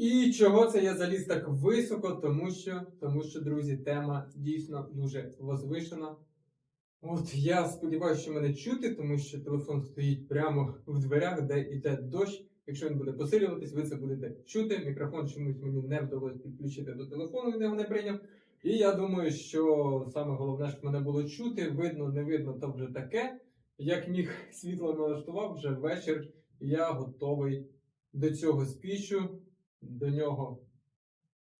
І чого це я заліз так високо? Тому що, тому що, друзі, тема дійсно дуже возвишена. От я сподіваюся, що мене чути, тому що телефон стоїть прямо в дверях, де йде дощ. Якщо він буде посилюватись, ви це будете чути. Мікрофон чомусь мені не вдалося підключити до телефону, він його не прийняв. І я думаю, що саме головне, щоб мене було чути, видно, не видно, то вже таке. Як міг світло налаштував, вже вечір, я готовий до цього спічу. До нього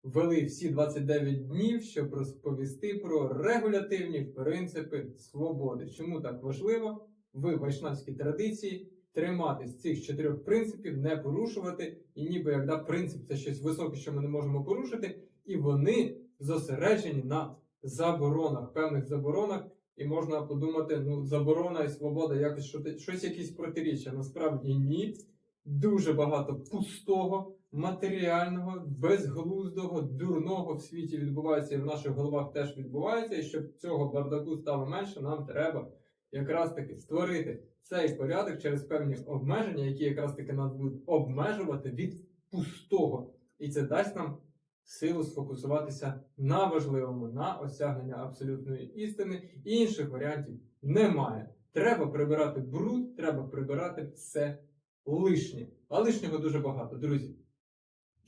ввели всі 29 днів, щоб розповісти про регулятивні принципи свободи. Чому так важливо в вайшнавській традиції триматись цих чотирьох принципів, не порушувати, і ніби як принцип це щось високе, що ми не можемо порушити, і вони зосереджені на заборонах, певних заборонах. І можна подумати, ну заборона і свобода, якось що- щось якісь протиріччя. Насправді ні. Дуже багато пустого, матеріального, безглуздого, дурного в світі відбувається і в наших головах теж відбувається. І щоб цього бардаку стало менше, нам треба якраз таки створити цей порядок через певні обмеження, які якраз таки нас будуть обмежувати від пустого. І це дасть нам силу сфокусуватися на важливому, на осягнення абсолютної істини. Інших варіантів немає. Треба прибирати бруд, треба прибирати все лишнє. А лишнього дуже багато, друзі.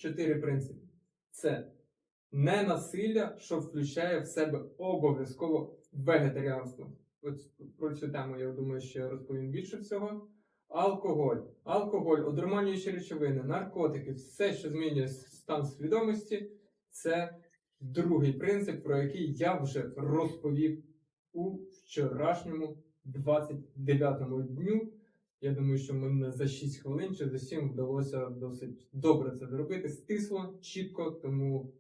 Чотири принципи. Це не насилля, що включає в себе обов'язково вегетаріанство. От про цю тему я думаю, я розповім більше всього. Алкоголь, алкоголь, одурманюючі речовини, наркотики, все, що змінює стан свідомості, це другий принцип, про який я вже розповів у вчорашньому 29-му дню. Я думаю, що мені за 6 хвилин чи за 7 вдалося досить добре це зробити. Стисло, чітко, тому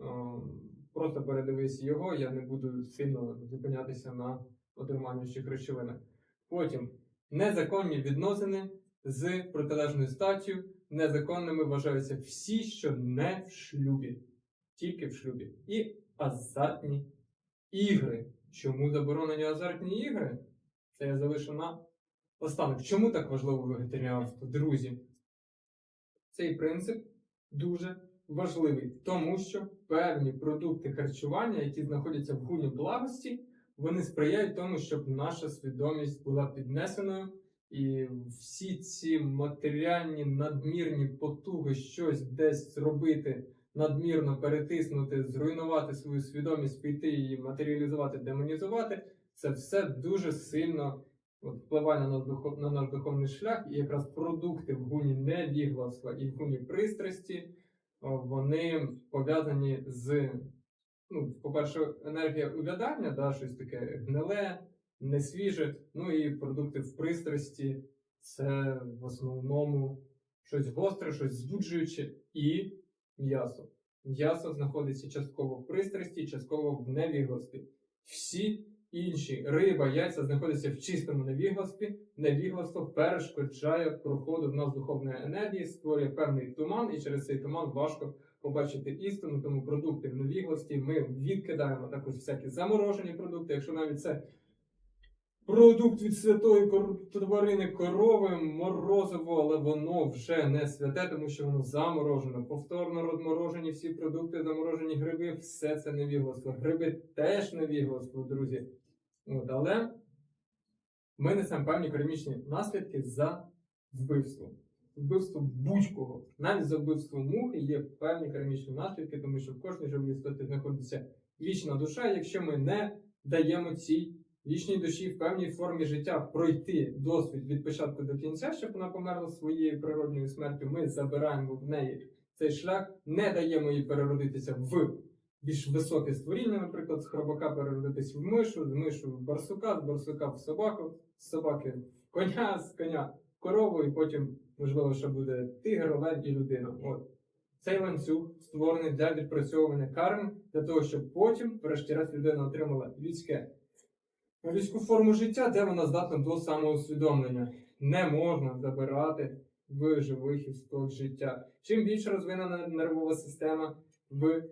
е, просто передивись його, я не буду сильно зупинятися на одурманюючих речовинах. Потім незаконні відносини з протилежною статтю. Незаконними вважаються всі, що не в шлюбі, тільки в шлюбі. І азартні ігри. Чому заборонені азартні ігри? Це я залишу на останок. Чому так важливо вегетаріанство? Друзі, цей принцип дуже важливий, тому що певні продукти харчування, які знаходяться в гуні благості, вони сприяють тому, щоб наша свідомість була піднесеною, і всі ці матеріальні надмірні потуги щось десь зробити, надмірно перетиснути, зруйнувати свою свідомість, піти її матеріалізувати, демонізувати, це все дуже сильно впливає на на наш духовний шлях, і якраз продукти в гуні невігластва і в гуні пристрасті, вони пов'язані з ну, по-перше, енергія увядання, да, щось таке гниле, несвіже. Ну і продукти в пристрасті це в основному щось гостре, щось збуджуюче і м'ясо. М'ясо знаходиться частково в пристрасті, частково в невігластві. Всі інші риба, яйця знаходяться в чистому невігластві. Невігластво перешкоджає проходу в нас духовної енергії, створює певний туман, і через цей туман важко побачити істину, тому продукти в невігласті ми відкидаємо також всякі заморожені продукти, якщо навіть це продукт від святої тварини корови, морозиво, але воно вже не святе, тому що воно заморожено. Повторно розморожені всі продукти, заморожені гриби, все це невігластво. Гриби теж невігластво, друзі. От, але ми несемо певні кармічні наслідки за вбивство вбивство будь-кого. Навіть за вбивство мухи є певні кармічні наслідки, тому що в кожній живій істоті знаходиться вічна душа. Якщо ми не даємо цій вічній душі в певній формі життя пройти досвід від початку до кінця, щоб вона померла своєю природньою смертю, ми забираємо в неї цей шлях, не даємо їй переродитися в більш високе створіння, наприклад, з хробака переродитись в мишу, з мишу в барсука, з барсука в собаку, з собаки коня, з коня корову, і потім можливо, що буде тигр, олень і людина. От. Цей ланцюг створений для відпрацьовування карм, для того, щоб потім, врешті-решт, людина отримала людське, людську форму життя, де вона здатна до самоусвідомлення. Не можна забирати в живих істот життя. Чим більше розвинена нервова система в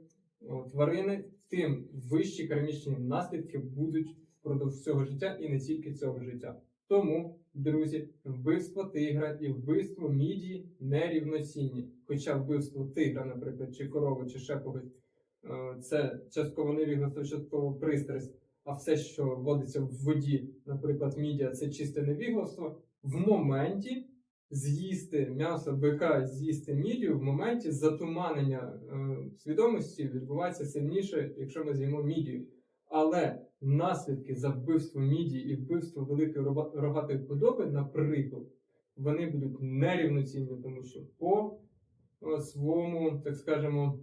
тварини, тим вищі кармічні наслідки будуть впродовж цього життя і не тільки цього життя. Тому друзі, вбивство тигра і вбивство мідії нерівноцінні. Хоча вбивство тигра, наприклад, чи корови, чи ще когось, е, це частково невігластво, частково пристрасть, а все, що водиться в воді, наприклад, мідія, це чисте невігластво. В моменті з'їсти м'ясо бика, з'їсти мідію, в моменті затуманення е, свідомості відбувається сильніше, якщо ми з'їмо мідію. Але наслідки за вбивство мідії і вбивство великої рогатої подоби, наприклад, вони будуть нерівноцінні, тому що по е, своєму, так скажемо,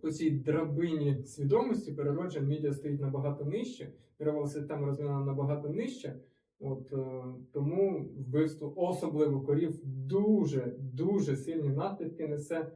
по цій драбині свідомості переродження мідія стоїть набагато нижче, нервова система розвинена набагато нижче. От е, тому вбивство, особливо корів, дуже дуже сильні наслідки несе.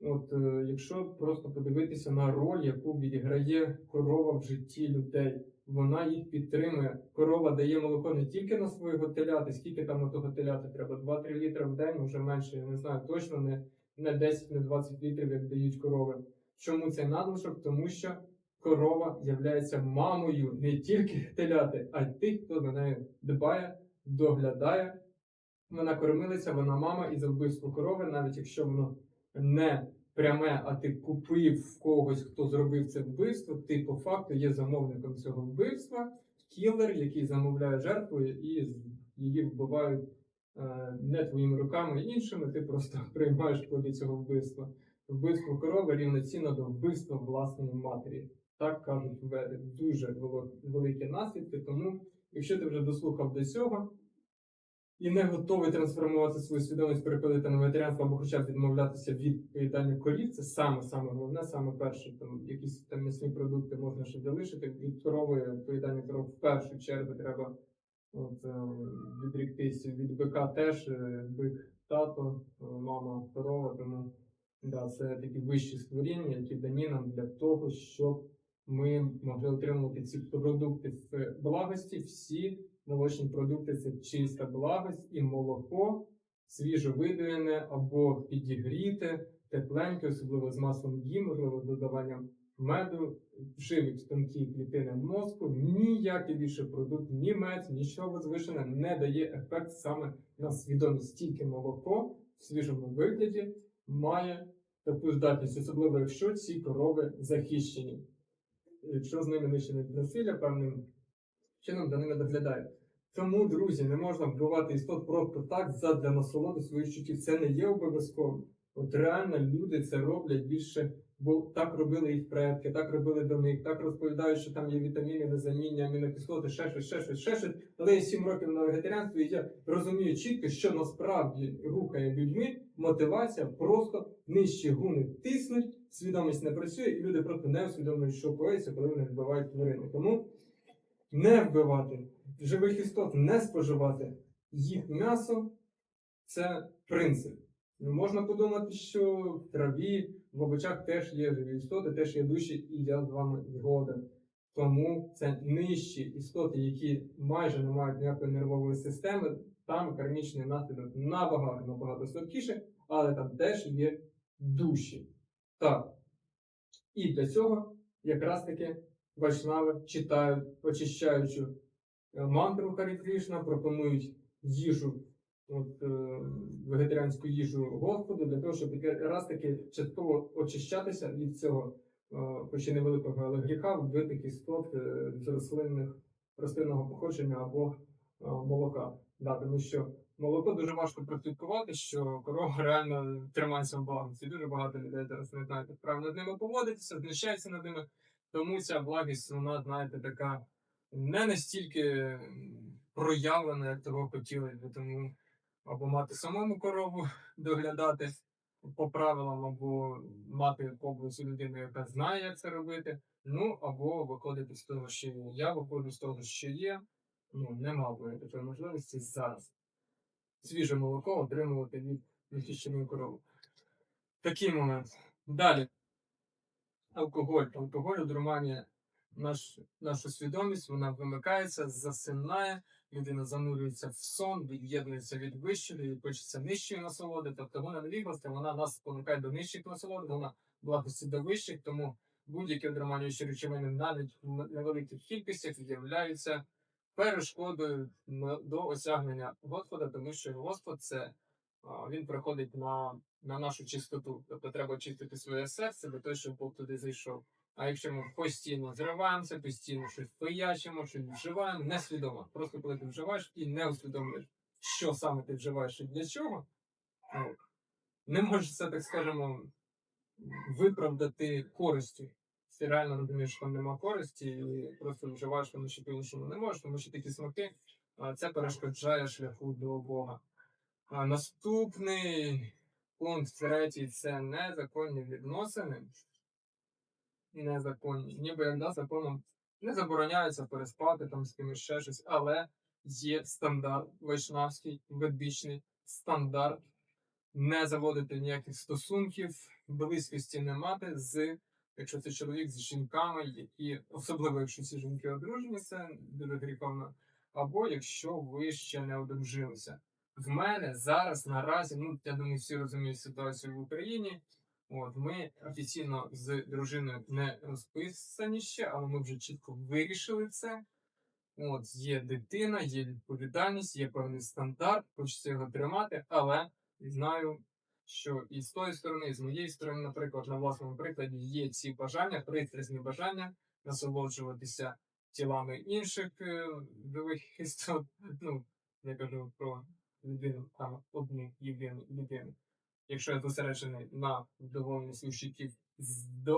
От, е, якщо просто подивитися на роль, яку відіграє корова в житті людей, вона їх підтримує. Корова дає молоко не тільки на свого теляти, скільки там на того теляти треба? 2-3 літри в день, може менше, я не знаю, точно не, не 10, не 20 літрів, як дають корови. Чому цей надлишок? Тому що корова є мамою не тільки теляти, а й тих, хто за нею дбає, доглядає. Вона кормилиця, вона мама, і за вбивство корови, навіть якщо воно не пряме, а ти купив в когось, хто зробив це вбивство, ти по факту є замовником цього вбивства, кілер, який замовляє жертву і її вбивають е, не твоїми руками іншими, ти просто приймаєш плоди цього вбивства. Вбивство корови рівноцінно до вбивства власної матері. Так кажуть. Дуже великі наслідки. Тому, якщо ти вже дослухав до цього, і не готовий трансформувати свою свідомість, переходити на вегетаріанство або хоча б відмовлятися від поїдання корів, це саме саме головне, саме перше. Там якісь там м'ясні продукти можна ще залишити. Від корови поїдання коров в першу чергу треба от, е, відріктися. Від бика теж е, бик тато, мама корова. Тому да, це такі вищі створіння, які дані нам для того, щоб ми могли отримувати ці продукти в благості. Всі молочні продукти це чиста благость і молоко, свіжо видоєне або підігріте, тепленьке, особливо з маслом гі, можливо, з додаванням меду, живить тонкі клітини мозку. Ніякий більше продукт, ні мед, нічого возвишене не дає ефект саме на свідомість. Тільки молоко в свіжому вигляді має таку здатність, особливо якщо ці корови захищені. Якщо з ними не насилля, певним чином за ними доглядає. Тому, друзі, не можна вбивати істот просто так задля насолоди своїх чуттів. Це не є обов'язково. От реально люди це роблять більше, бо так робили їх предки, так робили до них, так розповідають, що там є вітаміни, незаміння, амінокислоти, ще щось, ще щось, ще щось. Але я 7 років на вегетаріанстві, і я розумію чітко, що насправді рухає людьми мотивація просто нижчі гуни тиснуть, свідомість не працює, і люди просто не усвідомлюють, що коїться, коли вони вбивають тварини. Тому не вбивати живих істот, не споживати їх м'ясо це принцип. Ну, можна подумати, що в траві, в овочах теж є живі істоти, теж є душі, і я з вами згоден. Тому це нижчі істоти, які майже не мають ніякої нервової системи, там кармічний наслідок набагато набагато слабкіше, але там теж є душі. Так. І для цього якраз таки вайшнави читають, очищаючу е, мантру Харі Кришна, пропонують їжу, от, е, вегетаріанську їжу Господу, для того, щоб якраз таки частково очищатися від цього, е, хоч і невеликого, але гріха, вбитих істот е, з рослинних, рослинного походження або е, молока. Да, тому що молоко дуже важко прослідкувати, що корова реально тримається в балансі. Дуже багато людей зараз не знають, як правильно з ними поводитися, знущаються над ними. Тому ця благість, вона, знаєте, така не настільки проявлена, як того хотіли би. Тому або мати самому корову доглядати по правилам, або мати поблизу людину, яка знає, як це робити. Ну, або виходити з того, що є. я виходжу з того, що є. Ну, нема б такої можливості зараз. Свіже молоко отримувати від захищеної корови. Такий момент. Далі. Алкоголь. Алкоголь одурманює наш, нашу свідомість, вона вимикається, засинає, людина занурюється в сон, від'єднується від вищої, і хочеться нижчої насолоди. Тобто вона невігласти, вона нас спонукає до нижчих насолод, вона благості до вищих, тому будь-які одурманюючі речовини навіть в невеликих кількостях з'являються перешкодою до осягнення Господа, тому що Господь це він приходить на, на нашу чистоту. Тобто треба очистити своє серце для того, щоб Бог туди зайшов. А якщо ми постійно зриваємося, постійно щось пиячимо, щось вживаємо, несвідомо. Просто коли ти вживаєш і не усвідомлюєш, що саме ти вживаєш і для чого, ну, не можеш це, так скажемо, виправдати користю. Ти реально розумієш, що там нема користі, і просто вживаєш, тому що по-іншому не можеш, тому що такі смаки, це перешкоджає шляху до Бога. А наступний пункт третій це незаконні відносини. Незаконні. Ніби як да, законом не забороняється переспати там з кимось ще щось, але є стандарт вайшнавський, ведичний стандарт не заводити ніяких стосунків, близькості не мати з, якщо це чоловік з жінками, які, особливо якщо ці жінки одружені, це дуже гріховно, або якщо ви ще не одружилися. В мене зараз наразі, ну я думаю, всі розуміють ситуацію в Україні. От ми офіційно з дружиною не розписані ще, але ми вже чітко вирішили це. От є дитина, є відповідальність, є певний стандарт, хочеться його тримати, але знаю, що і з тої сторони, і з моєї сторони, наприклад, на власному прикладі є ці бажання, пристрасні бажання насолоджуватися тілами інших е, живих істот. Ну, я кажу про людину, там одну єдину людину. Якщо я зосереджений на вдоволенні щитів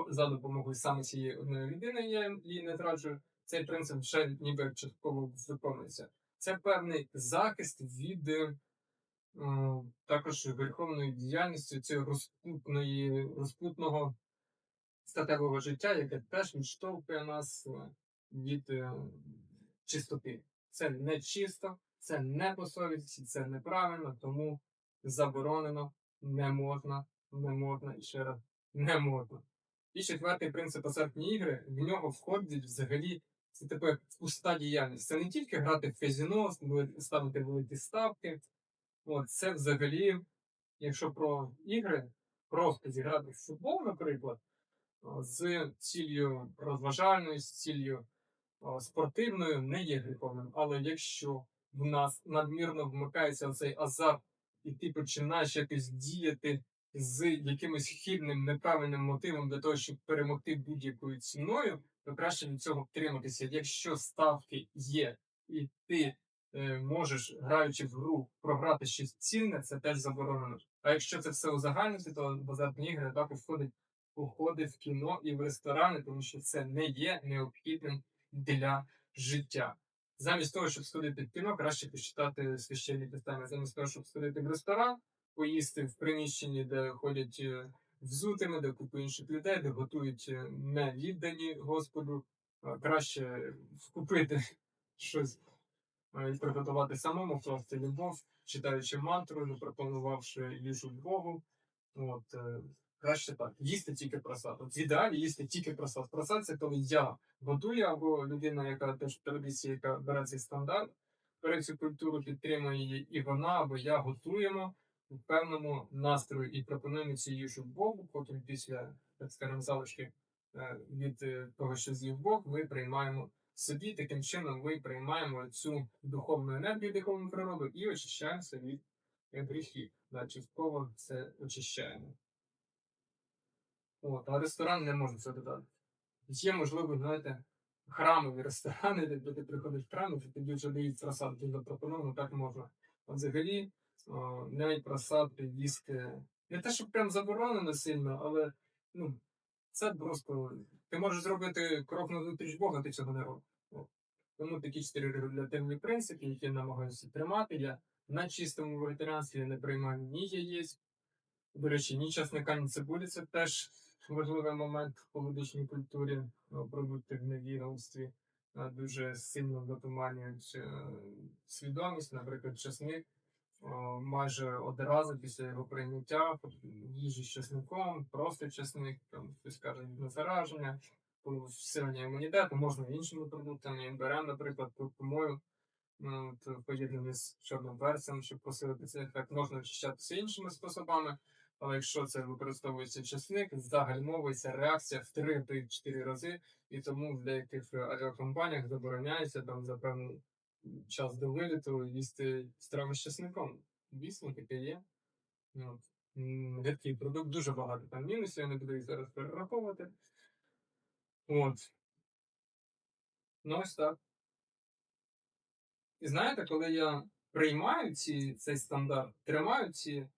за допомогою саме цієї одної людини, я її не траджу, цей принцип вже ніби частково виконується. Це певний захист від е, також гріховної діяльності цього розпутної, розпутного статевого життя, яке теж відштовхує нас е, від е, чистоти. Це не чисто, це не по совісті, це неправильно, тому заборонено, не можна, не можна і ще раз не можна. І четвертий принцип азартні ігри, в нього входить взагалі це тепер пуста діяльність. Це не тільки грати в казіно, ставити великі ставки. От, це взагалі, якщо про ігри, просто зіграти в футбол, наприклад, з ціллю розважальною, з ціллю спортивною, не є гріховним. Але якщо в нас надмірно вмикається цей азарт, і ти починаєш якось діяти з якимось хибним неправильним мотивом для того, щоб перемогти будь-якою ціною, то краще від цього втриматися. Якщо ставки є, і ти можеш, граючи в гру, програти щось цінне, це теж заборонено. А якщо це все узагальнити, то в азартні ігри також входить походи в кіно і в ресторани, тому що це не є необхідним для життя. Замість того, щоб сходити в кіно, краще почитати священні питання. Замість того, щоб сходити в ресторан, поїсти в приміщенні, де ходять е, взутими, де купу інших людей, де готують е, не віддані Господу. Краще купити щось е, і приготувати самому, вкласти любов, читаючи мантру, не пропонувавши їжу Богу. От, е, краще так. Їсти тільки просад. От в ідеалі їсти тільки просад. Просад це коли я готую, або людина, яка теж в традиції, яка бере цей стандарт, бере цю культуру, підтримує її, і вона або я готуємо в певному настрої і пропонуємо цю їжу Богу, потім після, так скажемо, залишки е, від е, того, що з'їв Бог, ми приймаємо собі, таким чином ми приймаємо цю духовну енергію, духовну природу і очищаємося від е, гріхів. Да, частково це очищаємо. От, а ресторан не може це додати. Є, можливо, знаєте, храмові ресторани, де ти приходиш в храм, і тобі вже дають просад, ти запропоновано, так можна. А взагалі, о, навіть просад їсти. Не те, щоб прям заборонено сильно, але ну, це просто. Ти можеш зробити крок на зустріч Бога, ти цього не робиш. Тому такі чотири регулятивні принципи, які намагаюся тримати. Я на чистому вегетаріанстві не приймаю ні яєць. До речі, ні часника, ні цибулі це теж важливий момент в полудичній культурі, продукти в невігластві е, дуже сильно затуманюють е, свідомість, наприклад, часник. О, Майже одразу після його прийняття їжі з часником, просто часник, там хтось каже на зараження, всилення імунітету, можна іншими продуктами, імбирем, наприклад, куркумою, ну, от, поєднані з чорним перцем, щоб посилити цей ефект, можна очищатися іншими способами. Але якщо це використовується часник, загальмовується реакція в 3-4 рази, і тому в деяких авіакомпаніях забороняється там за певну час до виліту їсти страви з чесником. Дійсно, таке є. От. М, Рідкий продукт, дуже багато там мінусів, я не буду їх зараз перераховувати. От. Ну, ось так. І знаєте, коли я приймаю ці, цей стандарт, тримаю ці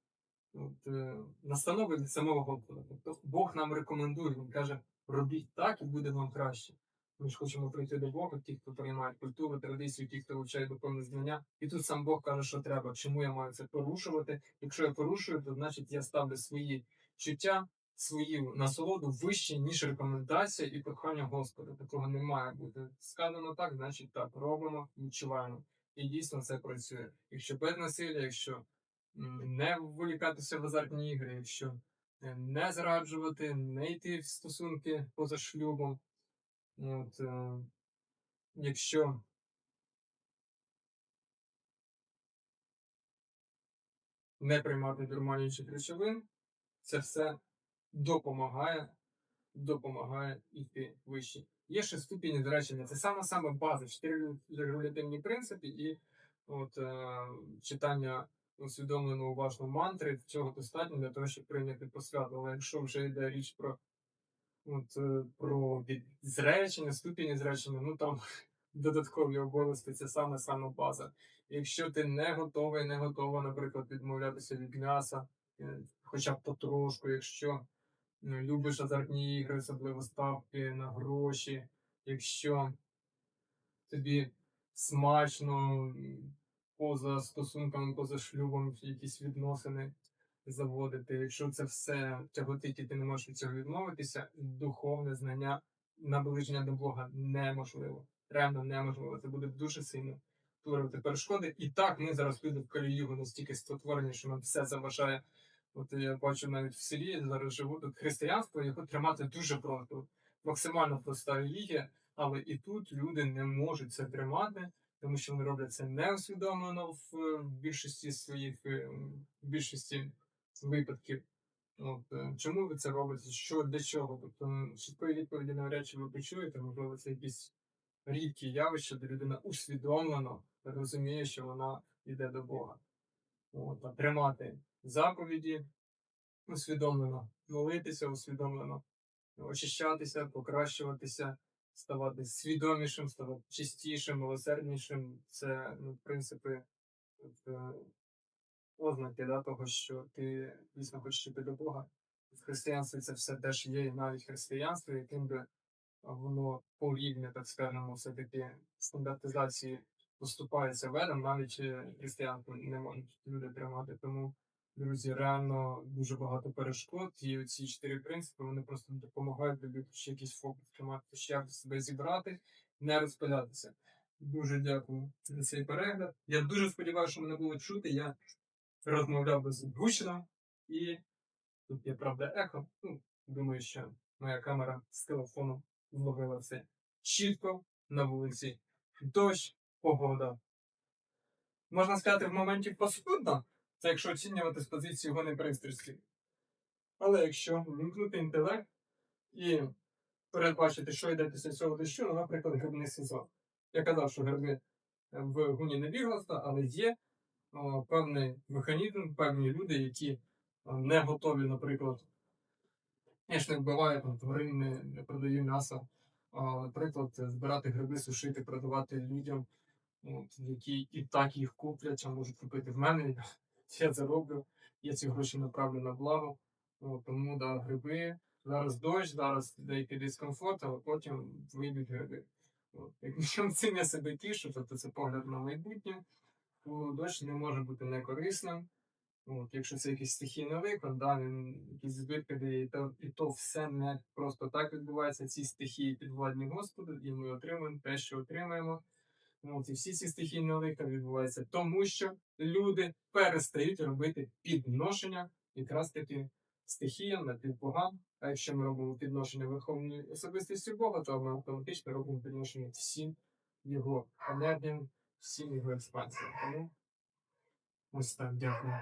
от, е, настанови від самого Господа. Тобто Бог нам рекомендує, Він каже, робіть так і буде вам краще. Ми ж хочемо прийти до Бога, ті, хто приймає культуру, традицію, ті, хто вивчає духовне знання. І тут сам Бог каже, що треба. Чому я маю це порушувати? Якщо я порушую, то значить я ставлю свої чуття, свою насолоду вище, ніж рекомендація і кохання Господа. Такого не має бути. Сказано так, значить так. Робимо, відчуваємо. І дійсно це працює. Якщо без насилля, якщо не вволікатися в азартні ігри, якщо е, не зраджувати, не йти в стосунки поза шлюбом. От, е, якщо не приймати дурманюючих речовин, це все допомагає, допомагає йти вище. Є ще ступені зречення. Це саме саме база, чотири регулятивні принципи і от, е, читання усвідомлено уважно мантри. Цього достатньо для того, щоб прийняти посвяту. Але якщо вже йде річ про, от, е, про зречення, ступені зречення, ну там додаткові обов'язки це саме саме база. Якщо ти не готовий, не готова, наприклад, відмовлятися від м'яса, е, хоча б потрошку, якщо ну, любиш азартні ігри, особливо ставки на гроші, якщо тобі смачно поза стосунками, поза шлюбом якісь відносини заводити, якщо це все тяготить і ти не можеш від цього відмовитися, духовне знання наближення до Бога неможливо. Реально неможливо. Це буде дуже сильно створювати перешкоди. І так ми зараз люди в Каліюгу настільки створені, що нам все заважає. От я бачу навіть в селі, зараз живу тут християнство, його тримати дуже просто. Максимально проста релігія, але і тут люди не можуть це тримати, тому що вони роблять це неусвідомлено в е, більшості своїх е, в більшості випадків. От, е, чому це робите? Що для чого? Тобто чіткої відповіді навряд чи ви почуєте, можливо, це якісь рідкі явища, де людина усвідомлено розуміє, що вона йде до Бога. От, тримати заповіді усвідомлено, молитися усвідомлено, очищатися, покращуватися, ставати свідомішим, ставати чистішим, милосерднішим. Це ну, принципи ознаки да, того, що ти дійсно хочеш йти до Бога. В християнстві це все теж є, і навіть християнство, яким би воно по так скажемо, все-таки стандартизації поступається ведом, навіть е, християнку не можуть люди тримати. Тому, друзі, реально дуже багато перешкод. І ці чотири принципи вони просто допомагають тобі ще якийсь фокус тримати, ще себе зібрати, не розпилятися. Дуже дякую за цей перегляд. Я дуже сподіваюся, що мене було чути. Я розмовляв беззвучно і тут є правда ехо. Ну, думаю, що моя камера з телефону зловила все чітко на вулиці. Дощ, погода. Можна сказати, в моменті паскудно, це якщо оцінювати з позиції гони пристрасті. Але якщо вимкнути інтелект і передбачити, що йде після цього дощу, ну, наприклад, грибний сезон. Я казав, що гриби в гуні не біглоста, але є певний механізм, певні люди, які не готові, наприклад, я ж не вбиваю там тварин, не, не продаю м'ясо. Наприклад, збирати гриби, сушити, продавати людям, от, які і так їх куплять, а можуть купити в мене. Я це роблю, я ці гроші направлю на благо. От, тому да, гриби. Зараз дощ, зараз деякий дискомфорт, але потім вийдуть гриби. Якщо цим я себе тішу, тобто це погляд на майбутнє, то дощ не може бути некорисним. От, якщо це якийсь стихійний виклик, да, він якісь збитки і то, і то все не просто так відбувається. Ці стихії підвладні Господу, і ми отримуємо те, що отримаємо. От, і всі ці стихійні лиха відбуваються, тому що люди перестають робити підношення якраз таки стихіям на богам. А якщо ми робимо підношення Верховної особистості Бога, то ми автоматично робимо підношення всім його енергіям, всім його експансіям. Тому ось так, дякую.